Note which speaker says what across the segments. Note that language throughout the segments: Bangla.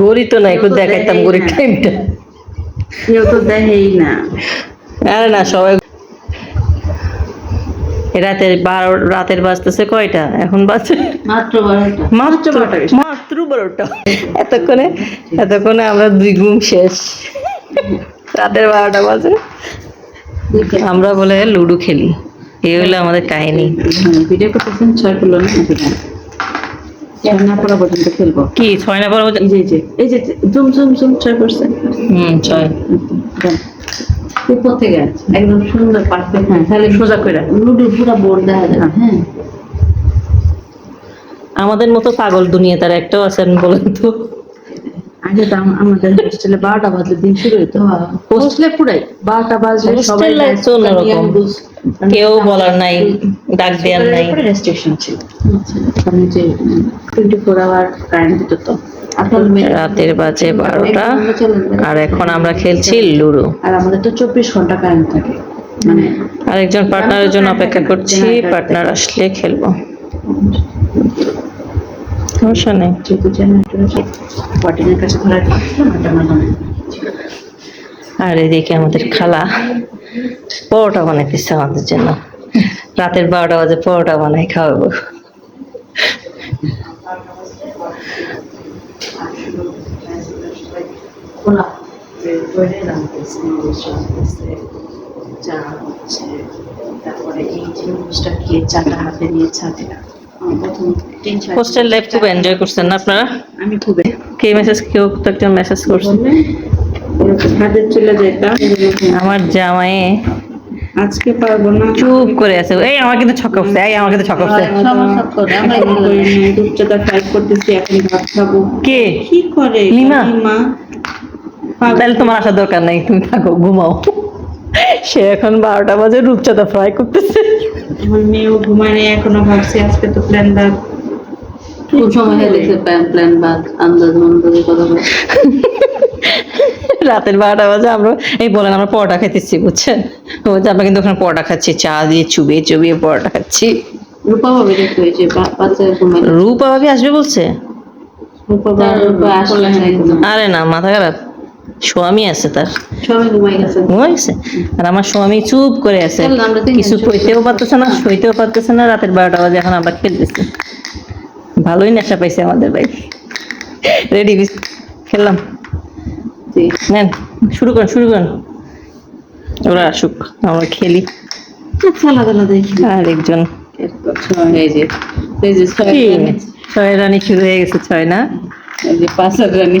Speaker 1: গড়ি তো নাই একটু দেখাইতাম
Speaker 2: দেখাই
Speaker 1: গড়ির টাইমটা।
Speaker 2: কেউ তো দেখেই না।
Speaker 1: আরে না সবাই রাতের বারো রাতের বাজতেছে কয়টা? এখন বাজছে
Speaker 2: মাত্র বারোটা।
Speaker 1: মাত্র
Speaker 2: বারোটা
Speaker 1: মাত্র বারোটা। এতক্ষণে এতক্ষণে আমরা দুই ঘুম শেষ। রাতের বারোটা বাজে। আমরা বলে লুডো খেলি। এই হলো আমাদের কাহিনী।
Speaker 2: ভিডিও করতেছেন ছয় করল না ছয় না পড়া পর্যন্ত খেলব।
Speaker 1: কি ছয় না পর
Speaker 2: এই এই যে এই যে জুম জুম জুম ছয় করছে।
Speaker 1: হুম ছয়।
Speaker 2: উপর থেকে একদম সুন্দর পারফেক্ট হ্যাঁ তাহলে সোজা করে লুডু পুরো বোর্ড দেখা যায় হ্যাঁ।
Speaker 1: আমাদের মতো পাগল দুনিয়া তার একটাও আছেন বলেন তো।
Speaker 2: আম- আমাদের হোস্টেলে বারোটা বাজলে দিন শুরু হইতো। হোস্টেলে পুরাই বারোটা বাজলে সবাই।
Speaker 1: কেউ বলার নাই ডাক দেওয়ার নাই।
Speaker 2: রেস্ট্রিকশন ছিল। কারণ যে টোয়েন্টি ফোর আওয়ার কারেন্ট দিত তো।
Speaker 1: রাতের বাজে বারোটা আর এখন আমরা খেলছি লুডো।
Speaker 2: আর আমাদের তো চব্বিশ ঘণ্টা কারেন্ট থাকে। মানে
Speaker 1: আরেকজন পার্টনারের জন্য অপেক্ষা করছি পার্টনার আসলে খেলব। সমস্যা নেই।
Speaker 2: যেহেতু ওয়ার্ডেনের কাছে ধরা দিয়েছিল ওটা মানে
Speaker 1: আর এদিকে আমাদের খালা পরোটা বানাইতেছে আমাদের জন্য। রাতের বারোটা বাজে পরোটা বানাই খাওয়াবো।
Speaker 2: চা হচ্ছে তারপরে এই জিনিসটা খেয়ে চাটা হাতে নিয়ে ছাদে প্রথম
Speaker 1: হোস্টেল লাইফ খুব এনজয় করছেন না আপনারা?
Speaker 2: আমি খুবই
Speaker 1: কে মেসেজ কেউ তো একটা মেসেজ করছে।
Speaker 2: ছাদে চলে যেতাম
Speaker 1: আমার জামাইয়ে
Speaker 2: আজকে পারব না।
Speaker 1: চুপ করে আছে। এই আমার কিন্তু ছক্কা উঠছে এই আমার কিন্তু ছক্কা উঠছে
Speaker 2: টাইপ করতেছি এখন ভাত খাব।
Speaker 1: কে?
Speaker 2: কি করে?
Speaker 1: লিমা?
Speaker 2: লিমা
Speaker 1: তাহলে তোমার আসার দরকার নাই তুমি থাকো ঘুমাও। সে এখন বারোটা বাজে রূপচাঁদা ফ্রাই করতেছে।
Speaker 2: আমার মেয়েও ঘুমায় নাই এখনও ভাবছি আজকে তো প্ল্যান বাদ।
Speaker 3: কোন সময় হেলেছে প্ল্যান প্ল্যান বাদ আন্দাজ মন্দাজের কথা বলে
Speaker 1: রাতের বারোটা বাজে আমরা এই বলেন আমরা পরোটা খাইতেছি বুঝছেন? যে আমরা কিন্তু ওখানে পরোটা খাচ্ছি চা দিয়ে চুবিয়ে চুবিয়ে পরোটা খাচ্ছি।
Speaker 3: রূপা ভাবে দেখতে হয়েছে বাচ্চা ঘুমাই
Speaker 1: রূপা ভাবি আসবে বলছে?
Speaker 2: রূপা
Speaker 3: রূপা আসলে
Speaker 1: আরে না মাথা খারাপ। স্বামী আছে তার।
Speaker 3: সবাই ঘুমাই গেছে।
Speaker 1: আর আমার স্বামী চুপ করে আছে। কিছু কইতেও পারতেছে না সইতেও পারতেছে না রাতের বারোটা বাজে এখন আমরা খেলতেছি। ভালোই নেশা পাইছে আমাদের ভাই। রেডি খেললাম। নেন শুরু করেন শুরু করেন। ওরা আসুক আমরা খেলি।
Speaker 3: দেখি।
Speaker 1: আর একজন।
Speaker 3: যে ছয়? রানী,
Speaker 1: শুরু হয়ে গেছে ছয় না?
Speaker 3: পাঁচ রানী।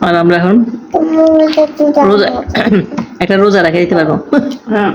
Speaker 3: আর
Speaker 1: আমরা এখন রোজা একটা রোজা রেখে দিতে পারব।
Speaker 2: হ্যাঁ।